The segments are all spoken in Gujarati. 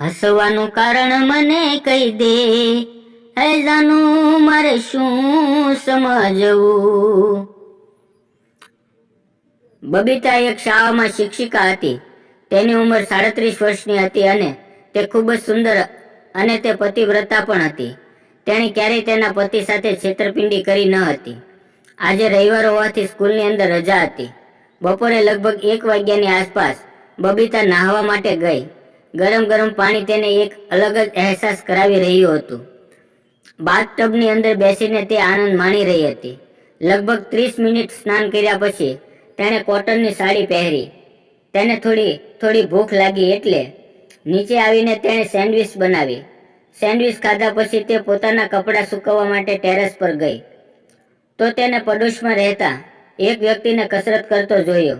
હસવાનું કારણ મને કહી દે. હે મારે શું સમજવું? બબીતા એક શાળામાં શિક્ષિકા હતી. તેની ઉંમર સાડત્રીસ વર્ષની હતી અને તે ખૂબ જ સુંદર અને તે પતિવ્રતા પણ હતી. તેણે ક્યારેય તેના પતિ સાથે છેતરપિંડી કરી ન હતી. આજે રવિવાર હોવાથી સ્કૂલની અંદર રજા હતી. બપોરે લગભગ એક વાગ્યાની આસપાસ બબીતા નાહવા માટે ગઈ. ગરમ ગરમ પાણી તેને એક અલગ જ અહેસાસ કરાવી રહ્યું હતું. બાથટબની અંદર બેસીને તે આનંદ માણી રહી હતી. લગભગ ત્રીસ મિનિટ સ્નાન કર્યા પછી તેણે કોટનની સાડી પહેરી. તેને થોડી થોડી ભૂખ લાગી એટલે નીચે આવીને તેણે સેન્ડવિચ બનાવી. સેન્ડવિચ ખાધા પછી તે પોતાના કપડાં સૂકવવા માટે ટેરેસ પર ગઈ. તો તેને પડોશમાં રહેતા એક વ્યક્તિને કસરત કરતો જોયો.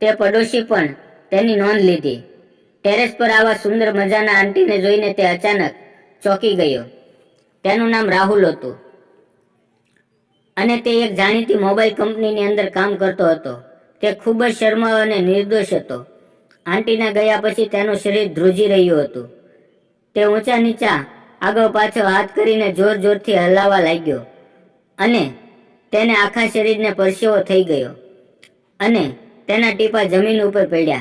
તે પડોશી પણ તેની નોંધ લીધી. ટેરેસ પર આવા સુંદર મજાના આંટીને જોઈને તે અચાનક ચોંકી ગયો. તેનું નામ રાહુલ હતું. અને તે એક જાણીતી મોબાઈલ કંપનીની અંદર કામ કરતો હતો. તે ખૂબ જ શર્માળ અને નિર્દોષ હતો. આંટીના ગયા પછી તેનું શરીર ધ્રુજી રહ્યું હતું. તે ઊંચા નીચા આગળ પાછળ હાથ કરીને જોર જોરથી હલાવા લાગ્યો અને તેને આખા શરીરને પરસેવો થઈ ગયો અને તેના ટીપા જમીન ઉપર પડ્યા.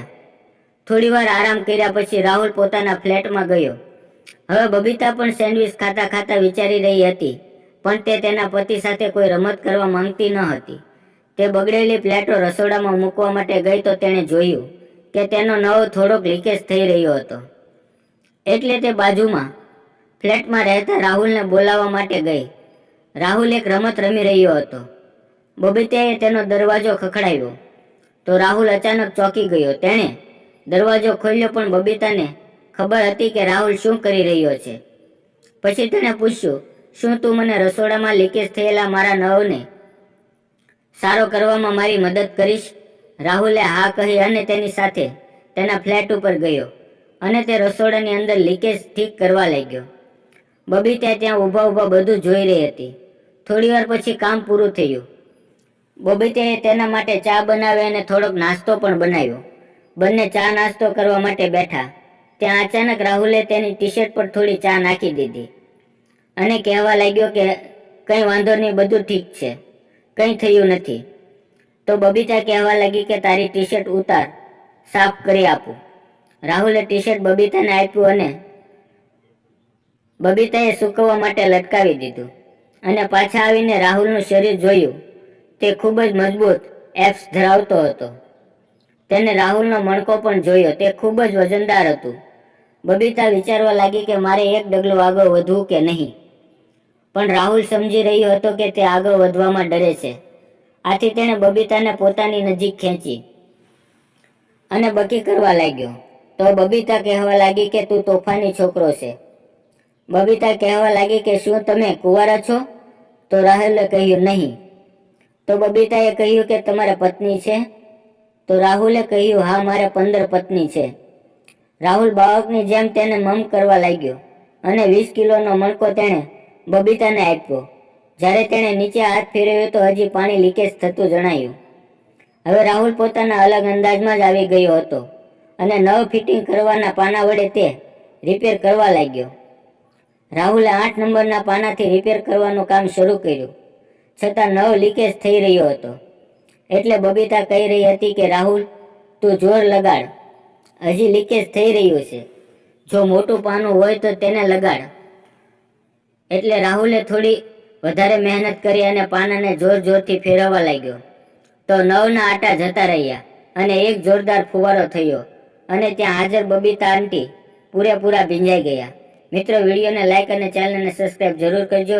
થોડીવાર આરામ કર્યા પછી રાહુલ પોતાના ફ્લેટમાં ગયો. હવે બબીતા પણ સેન્ડવિચ ખાતા ખાતા વિચારી રહી હતી, પણ તે તેના પતિ સાથે કોઈ રમત કરવા માંગતી ન હતી. તે બગડેલી પ્લેટો રસોડામાં મૂકવા માટે ગઈ તો તેણે જોયું કે તેનો નવો થોડોક લીકેજ થઈ રહ્યો હતો. એટલે તે બાજુમાં, ફ્લેટમાં રહેતા રાહુલને બોલાવવા માટે ગઈ. રાહુલ એક રમત રમી રહ્યો હતો. બબીતાએ તેનો દરવાજો ખખડાવ્યો. તો રાહુલ અચાનક ચોંકી ગયો. તેણે દરવાજો ખોલ્યો પણ બબીતાને ખબર હતી કે રાહુલ શું કરી રહ્યો છે. પછી તેણે પૂછ્યું, શું તું મને રસોડામાં લીકેજ થયેલા મારા નવને સારો કરવામાં મારી મદદ કરીશ? રાહુલે હા કહી અને તેની સાથે તેના ફ્લેટ ઉપર ગયો અને તે રસોડાની અંદર લીકેજ ઠીક કરવા લાગ્યો. બબીતા ત્યાં ઊભા ઊભા બધું જોઈ રહી હતી. થોડીવાર પછી કામ પૂરું થયું. બબીતાએ તેના માટે ચા બનાવી અને થોડોક નાસ્તો પણ બનાવ્યો. બંને ચા નાસ્તો કરવા માટે બેઠા. ત્યાં અચાનક રાહુલે તેની ટી શર્ટ પર થોડી ચા નાખી દીધી. અને કહેવા લાગ્યો કે કંઈ વાંધો નહીં, બધું ઠીક છે. કંઈ થયું નથી. તો બબીતા કહેવા લાગી કે તારી ટી શર્ટ ઉતાર, સાફ કરી આપું. રાહુલે ટી શર્ટ બબીતાને આપ્યું અને બબીતાએ સૂકવવા માટે લટકાવી દીધું. અને પાછા આવીને રાહુલનું શરીર જોયું. તે ખૂબ જ મજબૂત એપ્સ ધરાવતો હતો. તેને રાહુલનો મણકો પણ જોયો. તે ખૂબ જ વજનદાર હતું. બબીતા વિચારવા લાગી કે મારે એક ડગલું આગળ વધવું કે નહીં? પણ રાહુલ સમજી રહ્યો હતો કે તે આગળ વધવામાં ડરે છે. આથી તેણે બબીતાને પોતાની નજીક ખેંચી અને બકી કરવા લાગ્યો. તો બબીતા કહેવા લાગી કે તું તોફાની છોકરો છે. બબીતા કહેવા લાગી કે શું તમે કુંવારા છો? તો રાહુલે કહ્યું, નહીં. તો બબીતાએ કહ્યું કે, તમારે પત્ની છે? તો રાહુલે કહ્યું, હા, મારે પંદર પત્ની છે. રાહુલ બાળકની જેમ તેને મમ કરવા લાગ્યો અને વીસ કિલોનો મણકો તેણે બબીતાને આપ્યો. જ્યારે તેણે નીચે હાથ ફેરવ્યો તો હજી પાણી લીકેજ થતું જણાયું. હવે રાહુલ પોતાના અલગ અંદાજમાં જ આવી ગયો હતો અને નવ ફિટિંગ કરવાના પાના વડે તે રિપેર કરવા લાગ્યો. રાહુલે આઠ નંબરના પાનાથી રિપેર કરવાનું કામ શરૂ કર્યું, છતાં નવ લીકેજ થઈ રહ્યો હતો. એટલે બબીતા કહી રહી હતી કે, રાહુલ, તું જોર લગાડ. હજી લીકેજ થઈ રહ્યું છે. જો મોટું પાનું હોય તો તેને લગાડ. એટલે રાહુલે થોડી વધારે મહેનત કરી અને પાનાને જોર જોરથી ફેરવવા લાગ્યો. તો નવના આટા જતા રહ્યા અને એક જોરદાર ફુવારો થયો અને ત્યાં હાજર બબીતા આંટી પૂરેપૂરા ભીંજાઈ ગયા. મિત્રો, વિડીયોને લાઇક અને ચેનલને સબસ્ક્રાઈબ જરૂર કરજો.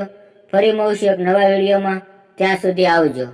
ફરી મળશું એક નવા વિડીયોમાં. ત્યાં સુધી આવજો.